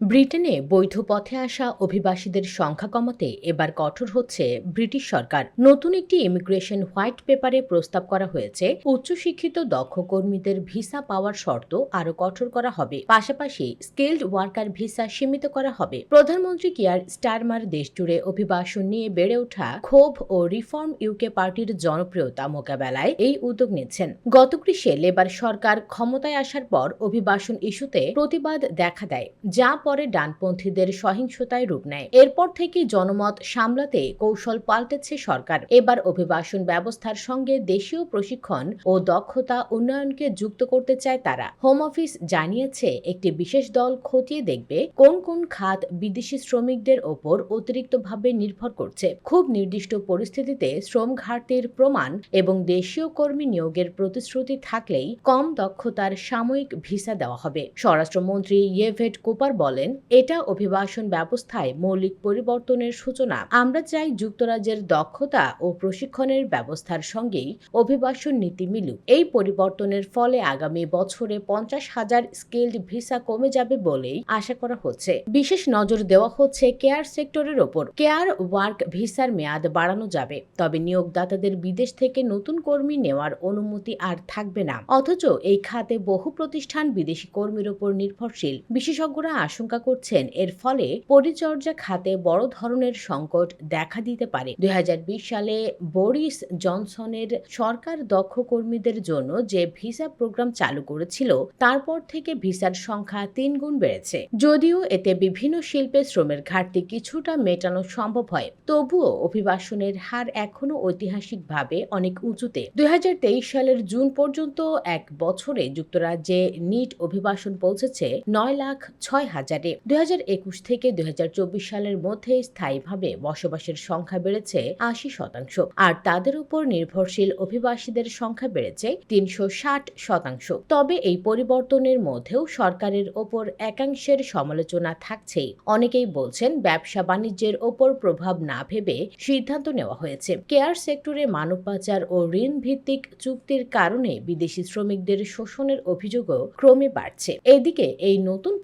ব্রিটেনে বৈধ পথে আসা অভিবাসীদের সংখ্যা কমাতে এবার কঠোর হচ্ছে ব্রিটিশ সরকার। নতুন একটি ইমিগ্রেশন হোয়াইট পেপারে প্রস্তাব করা হয়েছে, উচ্চশিক্ষিত দক্ষ কর্মীদের ভিসা পাওয়ার শর্ত আরও কঠোর করা হবে। পাশাপাশি স্কিল্ড ওয়ার্কার ভিসা সীমিত করা হবে। প্রধানমন্ত্রী কিয়ার স্টারমার দেশজুড়ে অভিবাসন নিয়ে বেড়ে ওঠা ক্ষোভ ও রিফর্ম ইউকে পার্টির জনপ্রিয়তা মোকাবেলায় এই উদ্যোগ নিচ্ছেন। গত গ্রীষ্মে লেবার সরকার ক্ষমতায় আসার পর অভিবাসন ইস্যুতে প্রতিবাদ দেখা দেয়, যা পরে ডানপন্থীদের সহিংসতায় রূপ নেয়। এরপর থেকে জনমত সামলাতে কৌশল পাল্টেছে সরকার। এবার অভিবাসন ব্যবস্থার সঙ্গে দেশীয় প্রশিক্ষণ ও দক্ষতা উন্নয়নকে যুক্ত করতে চায় তারা। হোম অফিস জানিয়েছে, একটি বিশেষ দল খতিয়ে দেখবে কোন কোন খাত বিদেশি শ্রমিকদের ওপর অতিরিক্তভাবে নির্ভর করছে। খুব নির্দিষ্ট পরিস্থিতিতে শ্রম ঘাটতির প্রমাণ এবং দেশীয় কর্মী নিয়োগের প্রতিশ্রুতি থাকলেই কম দক্ষতার সাময়িক ভিসা দেওয়া হবে। স্বরাষ্ট্রমন্ত্রী ইয়েভেট কুপার বলেন এটা অভিবাসন ব্যবস্থায় মৌলিক পরিবর্তনের সূচনা। আমরা চাই যুক্তরাজ্যের দক্ষতা ও প্রশিক্ষণের ব্যবস্থার সঙ্গেই অভিবাসন নীতি মিলুক। এই পরিবর্তনের ফলে আগামী বছরে পঞ্চাশ হাজার স্কিল্ড ভিসা কমে যাবে বলেই আশা করা হচ্ছে। বিশেষ নজর দেওয়া হচ্ছে কেয়ার সেক্টরের ওপর। কেয়ার ওয়ার্ক ভিসার মেয়াদ বাড়ানো যাবে, তবে নিয়োগদাতাদের বিদেশ থেকে নতুন কর্মী নেওয়ার অনুমতি আর থাকবে না। অথচ এই খাতে বহু প্রতিষ্ঠান বিদেশি কর্মীর ওপর নির্ভরশীল। বিশেষজ্ঞরা আশঙ্কা করছেন, এর ফলে পরিচর্যা খাতে বড় ধরনের সংকট দেখা দিতে পারে। দুই সালে বরিস জনসনের সরকার দক্ষ কর্মীদের জন্য যে ভিসা প্রোগ্রাম চালু করেছিল, তারপর থেকে ভিসার সংখ্যা তিন গুণ বেড়েছে। যদিও এতে বিভিন্ন শিল্পে শ্রমের ঘাটতি কিছুটা মেটানো সম্ভব হয়, তবুও অভিবাসনের হার এখনও ঐতিহাসিকভাবে অনেক উঁচুতে। দুই হাজার তেইশ সালের জুন পর্যন্ত এক বছরে যুক্তরাজ্যে নিট অভিবাসন পৌঁছেছে নয় লাখ ছয় হাজারে দুই হাজার একুশ থেকে দুই হাজার চব্বিশ সালের মধ্যে স্থায়ীভাবে বসবাসের সংখ্যা বেড়েছে আশি শতাংশ। আর তাদের উপর নির্ভরশীল অভিবাসীদের সংখ্যা বেড়েছে তিনশো ষাট শতাংশ। তবে এই পরিবর্তনের মধ্যেও সরকারের ওপর একাংশের সমালোচনা থাকছেই। অনেকেই বলছেন ব্যবসা বাণিজ্যের ওপর প্রভাব না ভেবে সিদ্ধান্ত নেওয়া হয়েছে। কেয়ার সেক্টরে মানব পাচার ও ঋণ ভিত্তিক চুক্তির কারণে বিদেশি শ্রমিকদের শোষণের অভিযোগও ক্রমে বাড়ছে। এদিকে এই নতুন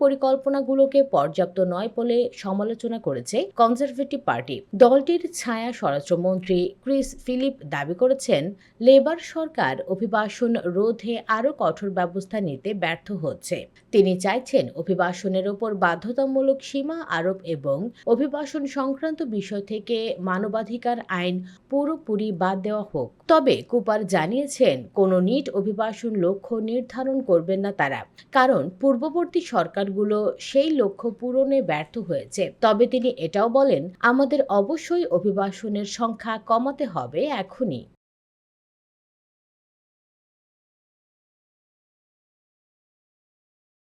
পরিকল্পনাগুলোকে পর্যাপ্ত নয় বলে সমালোচনা করেছে কনজারভেটিভ পার্টি। দলটির ছায়া স্বরাষ্ট্রমন্ত্রী ক্রিস ফিলিপ দাবি করেছেন, লেবার সরকার অভিবাসন রোধে আরও কঠোর ব্যবস্থা নিতে ব্যর্থ হচ্ছে। তিনি চাইছেন অভিবাসনের ওপর বাধ্যতামূলক সীমা আরোপ এবং অভিবাসন সংক্রান্ত বিষয় থেকে মানবাধিকার আইন পুরোপুরি বাদ দেওয়া হোক। তবে কুপার জানিয়েছেন, কোনো নিট অভিবাসন লক্ষ্য নির্ধারণ করবেন না তারা। কারণ, পূর্ববর্তী সরকারগুলো সেই লক্ষ্য পূরণে ব্যর্থ হয়েছে। তবে তিনি এটাও বলেন, আমাদের অবশ্যই অভিবাসনের সংখ্যা কমাতে হবে এখনই।